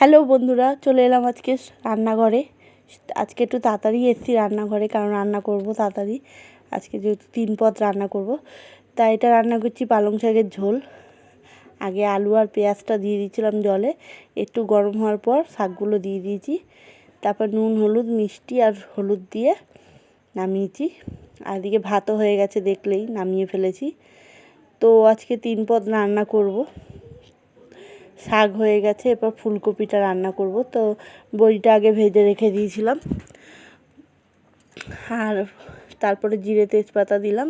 Hello বন্ধুরা, চলে এলাম আজকে রান্নাঘরে। আজকে একটু তাড়াতাড়ি এসেছি রান্নাঘরে, কারণ রান্না করব তাড়াতাড়ি। আজকে যেহেতু তিন পদ রান্না করব। তাই এটা রান্না করছি পালং শাকের ঝোল। আগে আলু আর পেঁয়াজটা দিয়ে দিয়েছিলাম জলে। একটু গরম হওয়ার পর শাকগুলো দিয়ে দিয়েছি। তারপর নুন, হলুদ, মিষ্টি আর হলুদ দিয়ে নামিয়েছি। আর এদিকে ভাতও হয়ে গেছে দেখলেই, নামিয়ে ফেলেছি। তো আজকে তিন পদ রান্না করব। শাক হয়ে গেছে, এরপর ফুলকপিটা রান্না করব। তো বড়িটা আগে ভেজে রেখে দিয়েছিলাম। আর তারপরে জিরে তেজপাতা দিলাম।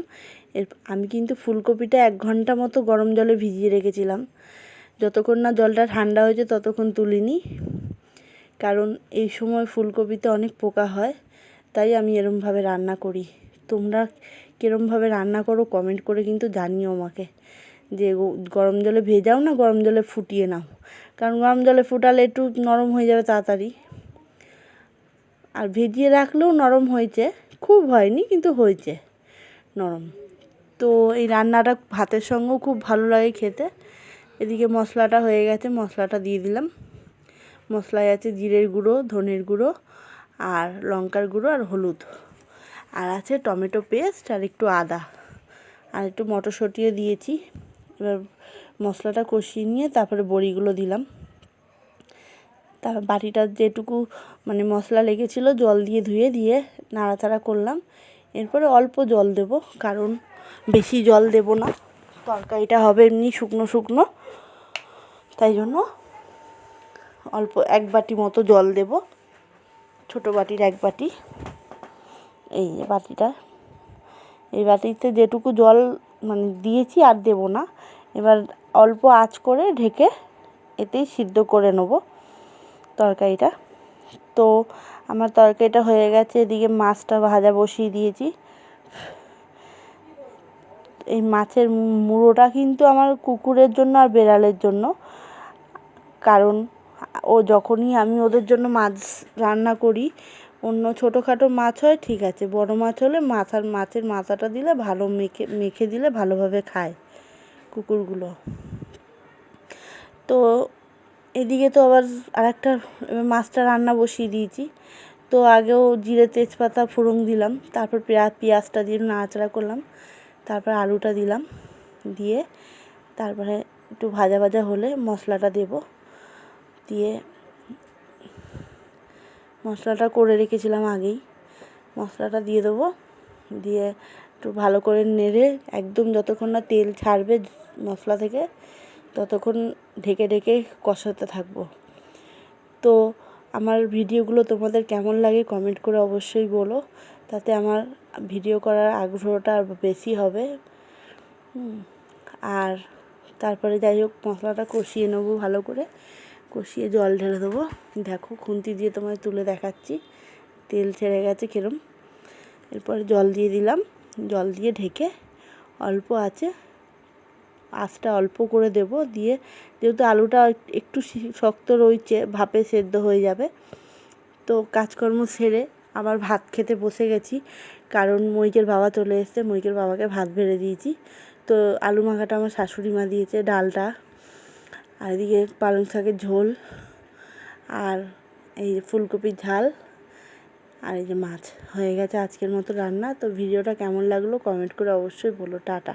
এর, আমি কিন্তু ফুলকপিটা এক ঘণ্টা মতো গরম জলে ভিজিয়ে রেখেছিলাম। যতক্ষণ না জলটা ঠান্ডা হয়েছে ততক্ষণ তুলিনি। কারণ এই সময় ফুলকপিতে অনেক পোকা হয়, তাই আমি এরমভাবে রান্না করি। তোমরা কীরমভাবে রান্না করো কমেন্ট করে কিন্তু জানিও আমাকে। যে গরম জলে ভেজাও না, গরম জলে ফুটিয়ে নাও। কারণ গরম জলে ফুটালে একটু নরম হয়ে যাবে তাড়াতাড়ি। আর ভেজিয়ে রাখলেও নরম হয়েছে। খুব হয়নি, কিন্তু হয়েছে নরম। তো এই রান্নাটা ভাতের সঙ্গেও খুব ভালো লাগে খেতে। এদিকে মশলাটা হয়ে গেছে, মশলাটা দিয়ে দিলাম। মশলায় আছে জিরের গুঁড়ো, ধনের গুঁড়ো আর লঙ্কার গুঁড়ো আর হলুদ। আর আছে টমেটো পেস্ট আর একটু আদা। আর একটু মটরশুঁটিও দিয়েছি। এবার মশলাটা কষিয়ে নিয়ে তারপরে বড়িগুলো দিলাম। তার বাটিটা যেটুকু মানে মশলা লেগেছিল জল দিয়ে ধুয়ে দিয়ে নাড়াচাড়া করলাম। এরপরে অল্প জল দেব, কারণ বেশি জল দেব না। তরকারিটা হবে এমনি শুকনো শুকনো। তাই জন্য অল্প এক বাটি মতো জল দেব, ছোট বাটির এক বাটি। এই বাটিটা। এই বাটিতে যেটুকু জল মানে দিয়েছি আর দেব না। এবার অল্প আঁচ করে ঢেকে এতেই সিদ্ধ করে নেব তরকারিটা। তো আমার তরকারিটা হয়ে গেছে, এদিকে মাছটা ভাজা বসিয়ে দিয়েছি। এই মাছের মুড়োটা কিন্তু আমার কুকুরের জন্য আর বেড়ালের জন্য। কারণ ও যখনই আমি ওদের জন্য মাছ রান্না করি, অন্য ছোটোখাটো মাছ হয়, ঠিক আছে। বড় মাছ হলে মাথার মাছের মাথাটা দিলে ভালো মেখে মেখে দিলে ভালোভাবে খায়। কুকুরগুলো। তো এদিকে তো আবার আরেকটা মাছটা রান্না বসিয়ে দিয়েছি। তো আগেও জিরে তেজপাতা ফোড়ন দিলাম, তারপর পেঁয়াজ পেঁয়াজটা দিয়ে নাড়াচাড়া করলাম, তারপর আলুটা দিলাম, দিয়ে তারপরে একটু ভাজা ভাজা হলে মশলাটা দেব, দিয়ে মশলাটা করে রেখেছিলাম আগেই, মশলাটা দিয়ে দেবো, দিয়ে একটু ভালো করে নেড়ে একদম যতক্ষণ না তেল ছাড়বে মশলা থেকে, ততক্ষণ ঢেকে ঢেকে কষাতে থাকব। তো আমার ভিডিওগুলো তোমাদের কেমন লাগে কমেন্ট করে অবশ্যই বলো, তাতে আমার ভিডিও করার আগ্রহটা আর বেশি হবে। আর তারপরে যাই হোক, মশলাটা কষিয়ে নেব ভালো করে। কষিয়ে জল ঢেলে দেবো। দেখো খুন্তি দিয়ে তোমায় তুলে দেখাচ্ছি। তেল ছেড়ে গেছে কিরম। এরপরে জল দিয়ে দিলাম। জল দিয়ে ঢেকে অল্প আছে। আঁচটা অল্প করে দেব দিয়ে যেহেতু আলুটা একটু শক্ত রয়েছে, ভাপে সেদ্ধ হয়ে যাবে। তো কাজকর্ম সেরে আবার ভাত খেতে বসে গেছি, কারণ মৈকের বাবা চলে এসছে মৈকের বাবাকে ভাত বেড়ে দিয়েছি। তো আলু মাখাটা আমার শাশুড়ি মা দিয়েছে, ডালটা, আর এদিকে পালং শাকের ঝোল, আর এই ফুলকপির ঝাল। আর এই যে মাছ হয়ে গেছে আজকের মতো রান্না, তো ভিডিওটা কেমন লাগল কমেন্ট করে অবশ্যই বলো, টাটা।